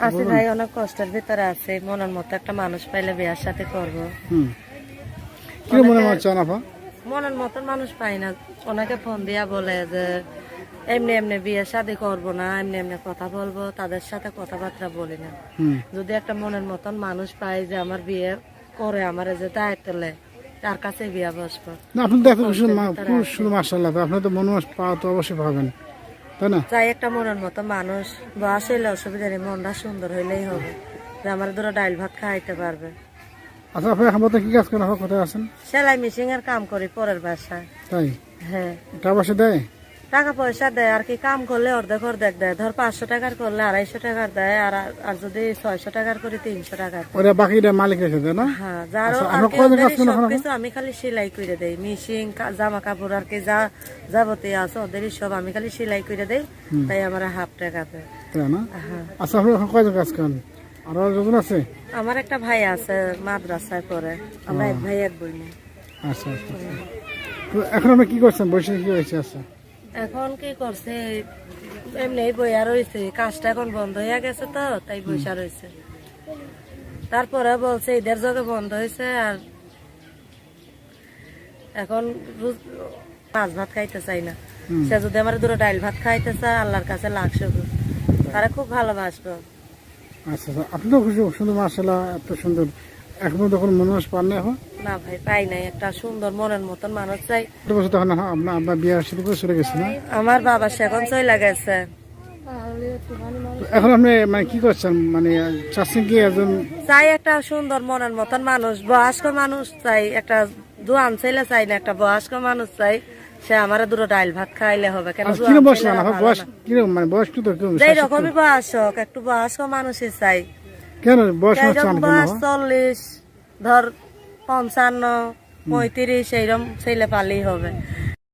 আছে? ভাই অনেক কষ্টের ভিতরে আছে। মনের মতো একটা মানুষ পাইলে বিয়ার সাথে করব। কি মনে হচ্ছে আনাফা মনের মতন মানুষ পাই না। ওনাকে ফোন দিয়া বলে যে এমনি এমনি বিয়ে শাদি করব না এমনি এমনি কথা বলব তাদের সাথে কথাবার্তা বলি না। যদি একটা মনের মতন মানুষ পাই যে আমার বিয়ে করে আমার যে দায়িত্ব লে তার কাছে বিয়ে বসবো। না আপনি তো এত সুন্দর মা- খুব সুন্দর মার্শাল্লাহ তো আপনি তো মনে মাস পাওয়া তো অবশ্যই পাবেন। তাই না? চাই একটা মনের মতো মানুষ বয়স হইলে অসুবিধা নেই মনটা সুন্দর হইলেই হবে। যে আমার ধরো ডাইল ভাত খাইতে পারবে। আচ্ছা আপনি বলতে কি কাজ করেন? কোথায় আছেন? সেলাই মেশিন এর কাম করি পরের বাসায়। তাই? হ্যাঁ। টাকা পয়সা দেয়? টাকা পয়সা দেয় আর কি কাম করলে অর্ধেক অর্ধেক দেয়। ধর পাঁচশো টাকার করলে আড়াইশো টাকার দেয় আর আর যদি ছয়শো টাকার করি তিনশো টাকার। ওরা বাকিটা মালিক রেখে দেয় না? হ্যাঁ যারও আচ্ছা, সবকিছু আমি খালি সেলাই করে দেই। মেশিন জামা কাপড় আর কি যা যাবতীয় আছে ওদেরই সব আমি খালি সেলাই করে দেই তাই আমার হাফ টাকা দেয়। হ্যাঁ। আচ্ছা আপনি এখন কয়জন কাজ করেন? আরও দুজন আছে? আমার একটা ভাই আছে মাদ্রাসায় পড়ে। আমরা এক ভাই এক বই নেই আচ্ছা আচ্ছা। আচ্ছা। এখন আপনি কি করছেন? বসে কি হয়েছে আচ্ছা? এখন কি করছে? এমনি বইয়া রয়েছে কাজটা এখন বন্ধ হয়ে গেছে তো তাই বইসা রয়েছে তারপরে বলছে ঈদের জগে বন্ধ হয়েছে আর এখন রোজ মাছ ভাত খাইতে চাই না। সে যদি আমার দুটো ডাইল ভাত খাইতে চায় আল্লাহর কাছে লাখ শুকুর। তারা খুব ভালোবাসবো। আচ্ছা আচ্ছা। আপনি তো খুশি সুন্দর মার্শাল্লাহ এত সুন্দর। এখন তখন মানুষ পান না এখন? না ভাই পাই নাই। একটা সুন্দর মনের মতন মানুষ চাই। চলে গেছে না? আমার বাবা সে এখন চলে গেছে। এখন আপনি মানে কি করছেন? মানে চাচ্ছেন কি একজন? চাই একটা সুন্দর মনের মতন মানুষ বয়স্ক মানুষ চাই। একটা দোয়ান ছেলে চাই না একটা বয়স্ক মানুষ চাই। সে আমার দুটো ডাইল ভাত খাইলে হবে। কেন আচ্ছা, বয়স ছেলেরা না বয়স কীরকম? মানে বয়স তো যেই রকমই বয়স হোক একটু বয়স্ক মানুষই চাই। কেন বয়স না কেন বয়স চল্লিশ ধর পঞ্চান্ন পঁয়ত্রিশ এইরকম ছেলে পালেই হবে।